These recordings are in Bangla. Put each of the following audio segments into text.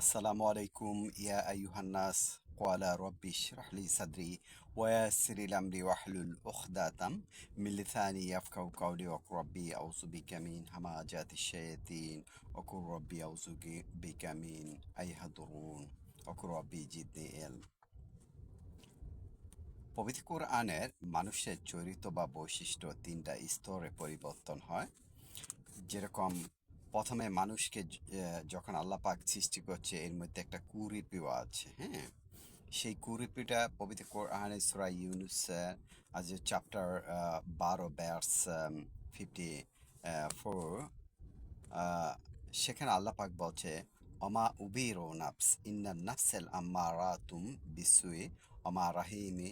আসসালামু আলাইকুম, ইয়া আইয়ুহান্নাস ক্বালা রব্বি ইশরাহ লি সাদরি ওয়া ইয়াসসির লি আমরি ওয়াহলুল উকদাতাম মিন লিসানি ইয়াফকাহু কওলি ওয়া রব্বি আউযু বিকা মিন হামাজাতিশ শায়াতিন, ওয়া কুর রব্বি আউযু বিকা মিন আইয়াহদুরুন, ওয়া কুর রব্বি জিদনি ইলম। পবিত্র কোরআনের মানুষের চরিত্র বা বৈশিষ্ট্য তিনটা স্তরে পরিবর্তন হয়। যেরকম প্রথমে মানুষকে যখন আল্লাহ পাক সৃষ্টি করছে, এর মধ্যে একটা কুরিপিও আছে হ্যাঁ? সেই কুরিপিটা পবিত্র কোরআনে সূরা ইউনুস আজ চ্যাপ্টার বারো ব্যার্স ফিফটি ফোর সেখানে আল্লাহ পাক বলছে অমা উবির ও নাফস, ইন্না নাফসেল আম্মারাতুম বিসুই অমা রাহিমি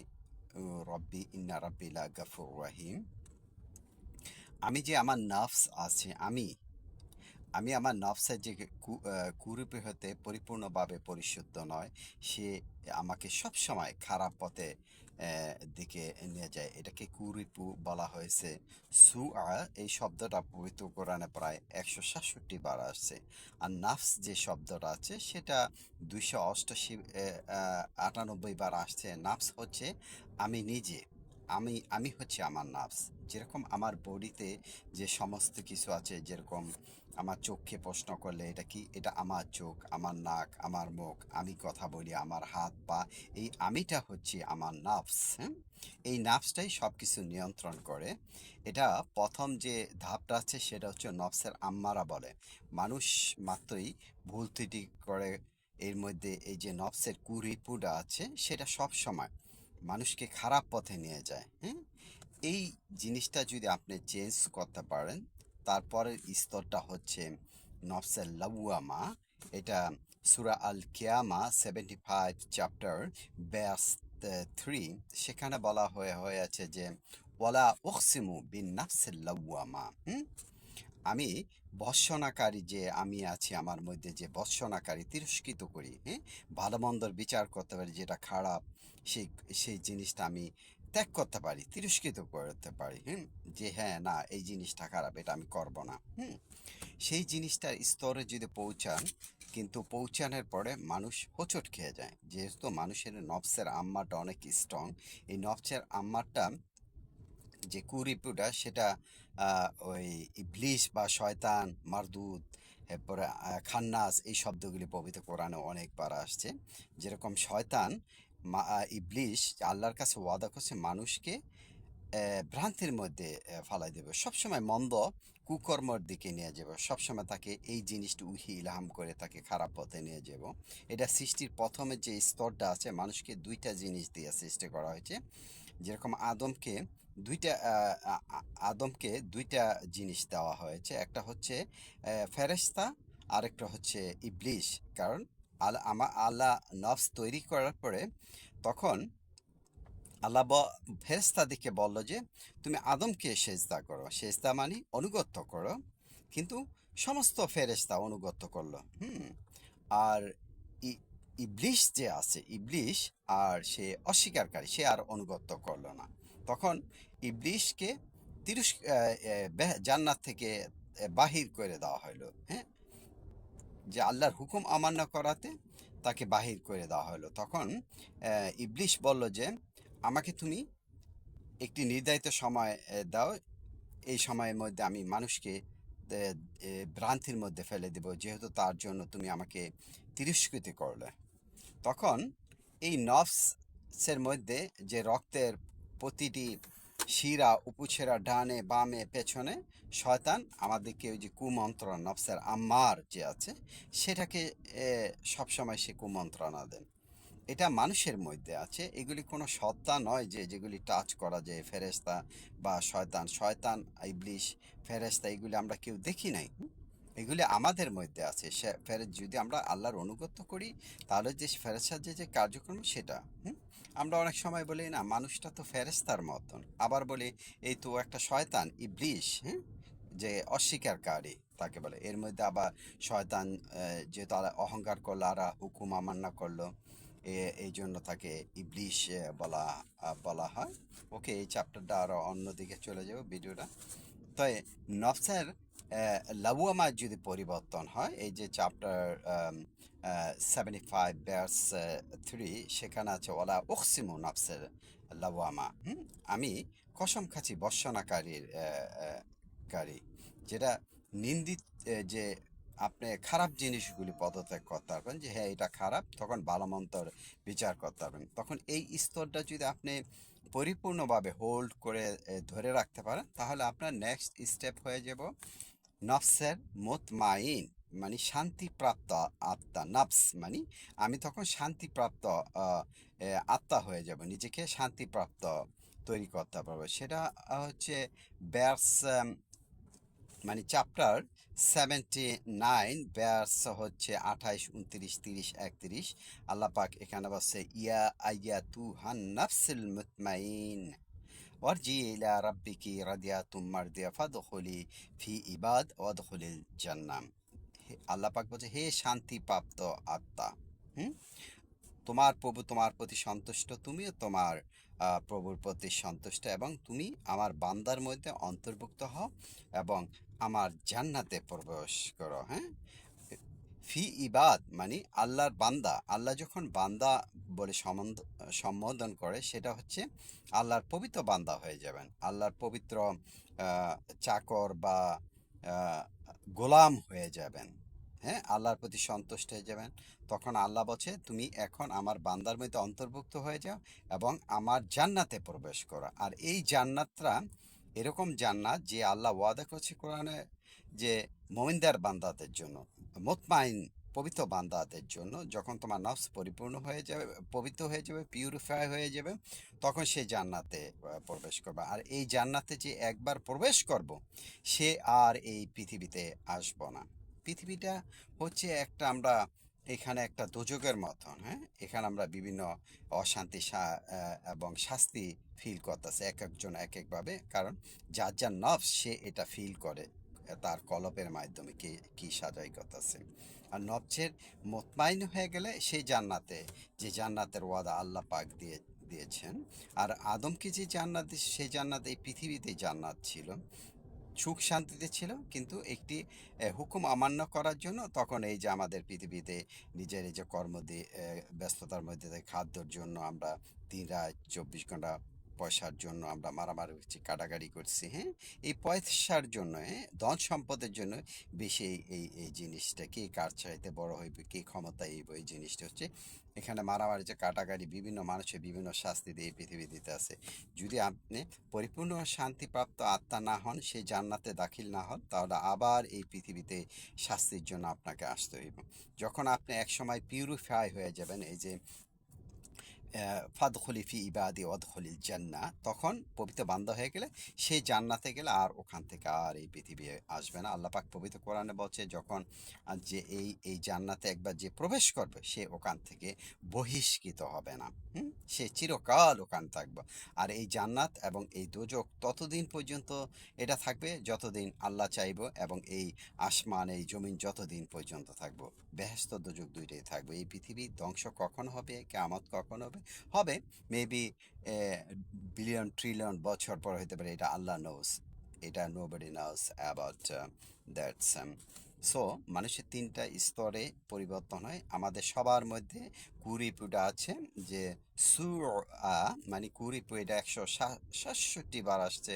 রব্বি, ইন্না রব্বিলা গাফুর রাহিম। আমি যে আমার নাফস আছে, আমি আমি আমার নফসের যে কু- আহ, হতে পরিপূর্ণভাবে পরিশুদ্ধ নয় সে আমাকে সব সময় খারাপ পথে দিকে নিয়ে যায়। এটাকে কুরিপু বলা হয়েছে। সু এই শব্দটা পবিত্র কোরআনে প্রায় একশো সাতষট্টি বার আসছে। আর নাফস যে শব্দটা আছে সেটা দুইশো অষ্টাশি আটানব্বই বার আসছে। নাফস হচ্ছে আমি নিজে। আমি আমি হচ্ছে আমার নাফস যেরকম আমার বডিতে যে সমস্ত কিছু আছে, যেরকম আমার চোখকে প্রশ্ন করলে এটা কি? এটা আমার চোখ, আমার নাক, আমার মুখ, আমি কথা বলি, আমার হাত, পা, এই আমিটা হচ্ছে আমার নাফস হ্যাঁ এই নাফসটাই সব কিছু নিয়ন্ত্রণ করে। এটা প্রথম যে ধাপটা আছে, সেটা হচ্ছে নফসের আম্মারা বলে। মানুষ মাত্রই ভুল ত্রুটি করে এর মধ্যে এই যে নফসের কুরিপুটা আছে, সেটা সব সময় মানুষকে খারাপ পথে নিয়ে যায় হ্যাঁ এই জিনিসটা যদি আপনি চেঞ্জ করতে পারেন তারপরের স্তরটা হচ্ছে নফসেল লাউয়ামা এটা সুরা আল কেয়ামা seventy five chapter verse three সেখানে বলা হয়ে হয়েছে যে, ওয়ালা ওকসিমু বিন নাফসেল লাউয়ামা হুম? আমি বর্ষণাকারী যে আমি আছি, আমার মধ্যে যে বর্ষণাকারী তিরস্কৃত করি হ্যাঁ ভালো মন্দর বিচার করতে পারি, যেটা খারাপ সেই সেই জিনিসটা আমি ত্যাগ করতে পারি, তিরস্কৃত করতে পারি, হুম? যে হ্যাঁ না, এই জিনিসটা খারাপ, এটা আমি করব না, হুম? সেই জিনিসটার স্তরে যদি পৌঁছান, কিন্তু পৌঁছানোর পরে মানুষ হোঁচট খেয়ে যায়। যেহেতু মানুষের নফসের আম্মাটা অনেক স্ট্রং এই নফসের আম্মাটা যে কুরিপুটা সেটা ওই ইবলিশ বা শয়তান মারদুদ এরপরে খান্নাস, এই শব্দগুলি পবিত্র কোরআনে অনেকবার আসছে। যেরকম শয়তান ইবলিশ আল্লাহর কাছে ওয়াদা করছে মানুষকে ভ্রান্তির মধ্যে ফালাই দেবে। সবসময় মন্দ কুকর্মর দিকে নিয়ে যাব। সবসময় তাকে এই জিনিসটি উহি ইলহাম করে তাকে খারাপ পথে নিয়ে যাব। এটা সৃষ্টির প্রথমে যে স্তরটা আছে মানুষকে দুইটা জিনিস দিয়ে সৃষ্টি করা হয়েছে। যেরকম আদমকে দুইটা আদমকে দুইটা জিনিস দেওয়া হয়েছে। একটা হচ্ছে আহ, ফেরেশতা আরেকটা হচ্ছে ইবলিশ। কারণ আল আমা আল্লাহ নফস তৈরি করার পরে তখন আল্লাহ ফেরেশতাদেরকে বলল যে তুমি আদমকে সেজদা করো। সেজদা মানে অনুগত্য করো। কিন্তু সমস্ত ফেরেশতা অনুগত্য করল। হুম। আর ইবলিশ যে আছে ইবলিশ আর সে অস্বীকারী সে আর অনুগত্য করল না। তখন ইবলিশকে তিরুস আহ, আহ, জান্নাত থেকে বাহির করে দেওয়া হলো হ্যাঁ? যে আল্লাহর হুকুম অমান্য করাতে তাকে বাহির করে দেওয়া হলো। তখন ইবলিশ বলল যে, আমাকে তুমি একটি নির্ধারিত সময় দাও। এই সময়ের মধ্যে আমি মানুষকে ভ্রান্তির মধ্যে ফেলে দেব। যেহেতু তার জন্য তুমি আমাকে তিরস্কৃতি করলে। তখন এই নফসের মধ্যে যে রক্তের প্রতিটি শিরা উপছেরা ডানে, বামে, পেছনে শয়তান আমাদেরকে ওই যে কুমন্ত্রণা, নফসের আম্মার যে আছে, সেটাকে সবসময় সে কুমন্ত্রণা দেন। এটা মানুষের মধ্যে আছে। এগুলি কোনো সত্তা নয় যে যেগুলি টাচ করা যায়, ফেরেশতা বা শয়তান। শয়তান, ইবলিশ, ফেরেশতা, এগুলি আমরা কেউ দেখি নাই। এগুলি আমাদের মধ্যে আছে। সে ফেরে যদি আমরা আল্লাহর অনুগত্য করি, তাহলে যে ফেরেস্তার যে যে কার্যক্রম, সেটা, হুম? আমরা অনেক সময় বলি না মানুষটা তো ফেরেস্তার মতন। আবার বলি এই তো একটা শয়তান ইবলিশ হ্যাঁ? যে অস্বীকারী। তাকে বলে। এর মধ্যে আবার শয়তান আহ, যেহেতু অহংকার করল আর হুকুম অমান্য করল এই জন্য তাকে ইবলিশ বলা বলা হয়। ওকে এই চ্যাপ্টারটা আরও অন্যদিকে চলে যাবে ভিডিওটা। তাই নফসের লাউয়ামা যদি পরিবর্তন হয়, এই যে chapter seventy five verse three সেখানে আছে ওলা উকসিমু নাফসের লাউয়ামা হুম? আমি কসম খাচ্ছি বর্ষণাকারীর কারী যেটা নিন্দিত যে আপনি খারাপ জিনিসগুলি পদত্যাগ করতে পারবেন, যে হ্যাঁ এটা খারাপ, তখন ভালো মন্তর বিচার করতে পারবেন। তখন এই স্তরটা যদি আপনি পরিপূর্ণভাবে হোল্ড করে ধরে রাখতে পারেন, তাহলে আপনার নেক্সট স্টেপ হয়ে যাব নফসের মোতমাইন মানে শান্তিপ্রাপ্ত আত্মা। নফস মানে আমি তখন শান্তিপ্রাপ্ত আত্মা হয়ে যাব, নিজেকে শান্তিপ্রাপ্ত তৈরি করতে পারব। সেটা হচ্ছে ব্যাস মানে চ্যাপ্টার সেভেন্টি নাইন ব্যাস হচ্ছে আঠাইশ, উনত্রিশ, তিরিশ, একত্রিশ। আল্লাপাক এখানে বলছে, ইয়া আইয়া তু হান নাফসিল মুতমাইন। ওয়ারজি ইলা রাব্বিকি রাদিয়াতুম মারদিয়া ফাদখুলি ফি ইবাদ ওয়াদখুলিল জান্নাম আল্লাহ পাক বলছে, হে শান্তিপ্রাপ্ত আত্মা, হুম? তোমার প্রভু তোমার প্রতি সন্তুষ্ট, তুমিও তোমার প্রভুর প্রতি সন্তুষ্ট এবং তুমি আমার বান্দার মধ্যে অন্তর্ভুক্ত হও এবং আমার জান্নাতে প্রবেশ করো হ্যাঁ? ফি ইবাদ মানে আল্লাহর বান্দা, আল্লাহ যখন বান্দা বলে সম্বোধন করে, সেটা হচ্ছে আল্লাহর পবিত্র বান্দা হয়ে যাবেন। আল্লাহর পবিত্র চাকর বা গোলাম হয়ে যাবেন। হ্যাঁ? আল্লাহর প্রতি সন্তুষ্ট হয়ে যাবেন। তখন আল্লাহ বলছে, তুমি এখন আমার বান্দার মধ্যে অন্তর্ভুক্ত হয়ে যাও এবং আমার জান্নাতে প্রবেশ করো। আর এই জান্নাতটা এরকম জান্নাত যে আল্লাহ ওয়াদা করছে কোরআনে যে মোমিনদার বান্দাদের জন্য, মোতমাইন পবিত্র বান্দাদের জন্য যখন তোমার নফস পরিপূর্ণ হয়ে যাবে, পবিত্র হয়ে যাবে পিউরিফাই হয়ে যাবে, তখন সে জান্নাতে প্রবেশ করবে। আর এই জান্নাতে যে একবার প্রবেশ করব, সে আর এই পৃথিবীতে আসব না। পৃথিবীটা হচ্ছে একটা আমরা এখানে একটা দুযোগের মতন হ্যাঁ? এখানে আমরা বিভিন্ন অশান্তি এবং শাস্তি ফিল করতেছে, এক একজন এক একভাবে। কারণ যার যার নফস, সে এটা ফিল করে। তার কলপের মাধ্যমে কি কি সাজাই করতেছে। আর নবজের মোতমাইন হয়ে গেলে সেই জান্নাতে, যে জান্নাতের ওয়াদা আল্লাহ পাক দিয়ে, দিয়েছেন। আর আদমকে যে জান্নাত, সেই জান্নাত এই পৃথিবীতে জান্নাত ছিল। সুখ শান্তিতে ছিল, কিন্তু একটি হুকুম অমান্য করার জন্য তখন এই যে আমাদের পৃথিবীতে নিজের এই যে কর্ম দিয়ে ব্যস্ততার মধ্যে খাদ্যর জন্য আমরা দিন রাত চব্বিশ ঘণ্টা পয়সার জন্য আমরা মারামারি করছি কাটাকাটি করছি হ্যাঁ? এই পয়সার জন্য হ্যাঁ ধন সম্পদের জন্য বেশি এই এই জিনিসটা কে কার চাইতে বড় হইবে, কে ক্ষমতা এই এই জিনিসটা হচ্ছে, এখানে মারামারি যে কাটাকাটি বিভিন্ন মানুষের বিভিন্ন শাস্তি দিয়ে পৃথিবী দিতে আছে। যদি আপনি পরিপূর্ণ শান্তিপ্রাপ্ত আত্মা না হন সেই জান্নাতে দাখিল না হন, তাহলে আবার এই পৃথিবীতে শাস্তির জন্য আপনাকে আসতে হইব। যখন আপনি একসময় পিউরিফাই হয়ে যাবেন, এই যে ফাদখলি ফি ইবাদি অদখলিল জান্না তখন পবিত্র বান্দা হয়ে গেলে সেই জান্নাতে গেলে আর ওখান থেকে আর এই পৃথিবী আসবে না। আল্লাহ পাক পবিত্র কোরআনে বলছে, যখন যে এই এই জান্নাতে একবার যে প্রবেশ করবে, সে ওখান থেকে বহিষ্কৃত হবে না? সে চিরকাল ওখান থাকবে। আর এই জান্নাত এবং এই দোজক ততদিন পর্যন্ত এটা থাকবে, যতদিন আল্লাহ চাইব এবং এই আসমান, এই জমিন যতদিন পর্যন্ত থাকব। বেহেস্ত দোজক দুইটাই থাকবে। এই পৃথিবী ধ্বংস কখন হবে? কেমত কখন হবে? হবে হবে মেবি বিলিয়ন ট্রিলিয়ন বছর পর হতে পারে এটা আল্লাহ নোস এটা nobody knows about that's so মানুষের তিনটা স্তরে পরিবর্তন হয়। আমাদের সবার মধ্যে কুড়িপুটা আছে যে সু আ মানে কুড়িপু এটা একশো সাতষট্টি বার আসছে।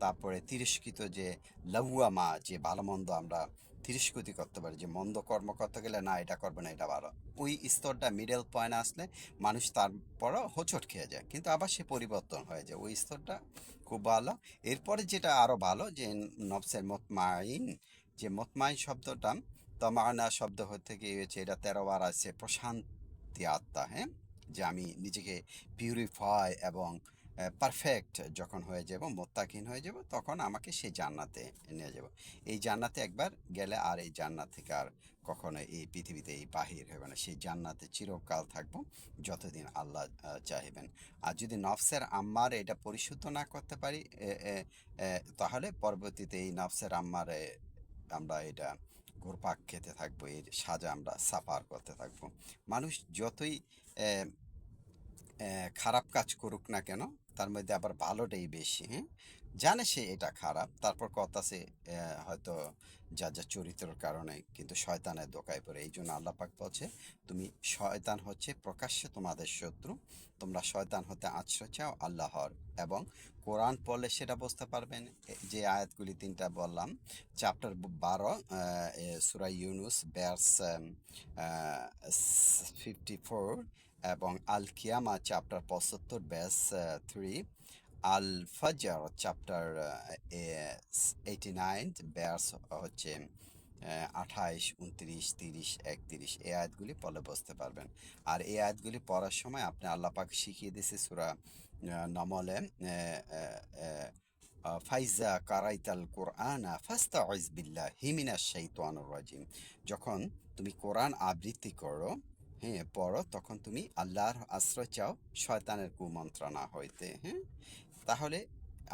তারপরে তিরস্কৃত যে লউয়ামা, যে ভালো মন্দ আমরা তিরস্কৃতি করতে পারি, যে মন্দ কর্ম করতে গেলে না, এটা করবে না, এটা ভালো। ওই স্তরটা মিডল পয়েন্ট আসলে মানুষ তারপরও হোঁচট খেয়ে যায়, কিন্তু আবার সে পরিবর্তন হয়ে যায়। ওই স্তরটা খুব ভালো। এরপরে যেটা আরও ভালো, যে নবসের মতমাইন, যে মতমাইন শব্দটা, তমানা শব্দ থেকে হয়েছে এটা তেরো বার আছে, প্রশান্তি আত্মা হ্যাঁ? যে আমি নিজেকে পিউরিফাই এবং পারফেক্ট যখন হয়ে যাব মোত্তাকিন হয়ে যাব তখন আমাকে সেই জান্নাতে নিয়ে যাব। এই জান্নাতে একবার গেলে আর এই জান্নাত থেকে আর কখনো এই পৃথিবীতে এই বাহির হবে না। সেই জান্নাতে চিরকাল থাকব যতদিন আল্লাহ আহ, চাইবেন আর যদি নফসের আম্মার এটা পরিশুদ্ধ না করতে পারি তাহলে পরবর্তীতে এই নফসের আম্মারে আমরা এটা ঘুরপাক খেতে থাকব এর সাজা আমরা সাফার করতে থাকব। মানুষ যতই খারাপ কাজ করুক না কেন তার মধ্যে আবার ভালোটাই বেশি হ্যাঁ? জানে সে এটা খারাপ, তারপর কথা সে হয়তো যা যা চরিত্রের কারণে কিন্তু শয়তানের দোকায় পড়ে। এই জন্য আল্লাহ পাক বলছে, তুমি শয়তান হচ্ছে প্রকাশ্যে তোমাদের শত্রু। তোমরা শয়তান হতে আশ্রয় চাও আল্লাহর এবং কোরআন পড়লে সেটা বুঝতে পারবেন। যে আয়াতগুলি তিনটা বললাম, চ্যাপ্টার বারো সুরা ইউনুস ব্যার্স ফিফটি ফোর এবং আল কিয়ামা চ্যাপ্টার পঁচাত্তর ব্যাস থ্রি আল ফাজার চ্যাপ্টার এইটি নাইন ব্যাস হচ্ছে আঠাইশ, উনত্রিশ, তিরিশ, একত্রিশ। এই আয়াতগুলি পড়লে বুঝতে পারবেন। আর এই আয়াতগুলি পড়ার সময় আপনি আল্লাহ পাক শিখিয়ে দিয়েছে সুরা নমলে ফাইজা কারাইতাল কোরআনা ফাস্তা বিল্লাহ হিমিনা শাইতানুর রাজিম। যখন তুমি কোরআন আবৃত্তি করো হ্যাঁ পড়ো। তখন তুমি আল্লাহর আশ্রয় চাও শয়তানের কুমন্ত্রণা হইতে হ্যাঁ? তাহলে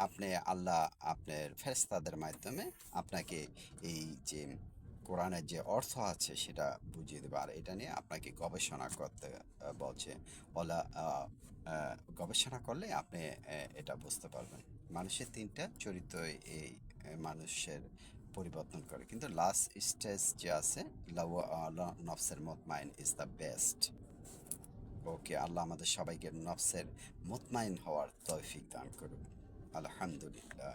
আপনি আল্লাহ আপনার ফেরস্তাদের মাধ্যমে আপনাকে এই যে কোরআনের যে অর্থ আছে সেটা বুঝিয়ে দেবে। আর এটা নিয়ে আপনাকে গবেষণা করতে বলছে, ওলা গবেষণা করলে আপনি এটা বুঝতে পারবেন। মানুষের তিনটা চরিত্র এই মানুষের পরিবর্তন করে। কিন্তু লাস্ট স্টেজ যে আছে নফসের মতমাইন ইজ দ্য বেস্ট ওকে, আল্লাহ আমাদের সবাইকে নফসের মতমাইন হওয়ার তৌফিক দান করুন আলহামদুলিল্লাহ।